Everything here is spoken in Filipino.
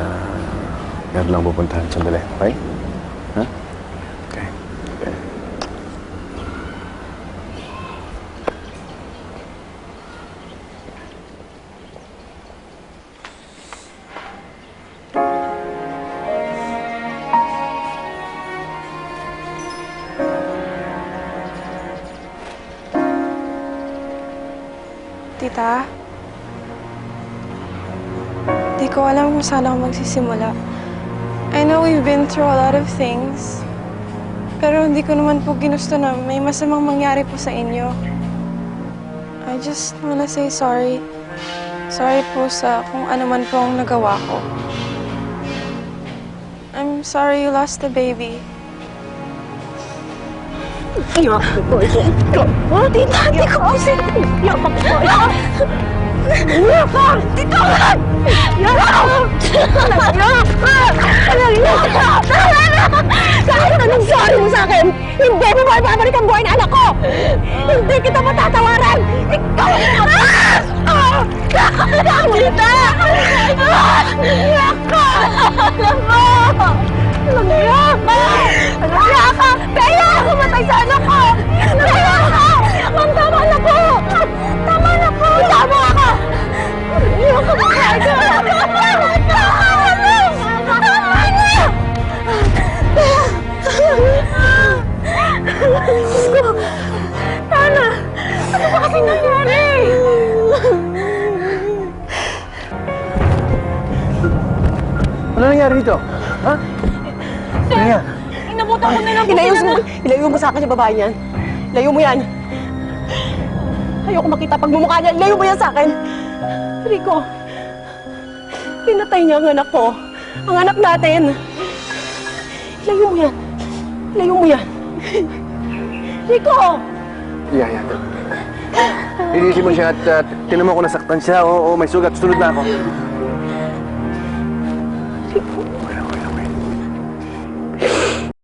ah, meron lang pupuntahan. Sandali, okay? Ha? Okay. Tita? Di ko alam kung saan ako magsisimula. I know we've been through a lot of things. Pero hindi ko naman po ginusto na may masamang mangyari po sa inyo. I just wanna say sorry. Sorry po sa kung ano man po ang nagawa ko. I'm sorry you lost the baby. Iyak ko ito. Oh, tita, hindi ko kasi. Iyak ko ka! Dito! Kahit anong sorry mo sa akin, hindi mo ba ibabalik ang buhay ng anak ko! Hindi kita matatawaran! Diyos ko! Tana! Ano ba kasi nangyari? Ano nangyari dito? Ha? Ano yan? Inabutan ko na lang po Ilayo, mo, ilayo mo sa akin yung babae niyan. Ilayo mo yan. Ayoko makita pagmumukha niya. Ilayo mo yan sa akin. Rico, pinatay niya ang anak ko. Ang anak natin. Ilayo mo yan. Ilayo mo yan. Rico! Yeah, yeah. Linisin mo siya at uh, tinan mo kung nasaktan siya. Oo, oo, may sugat. Sunod na ako. Okay, okay.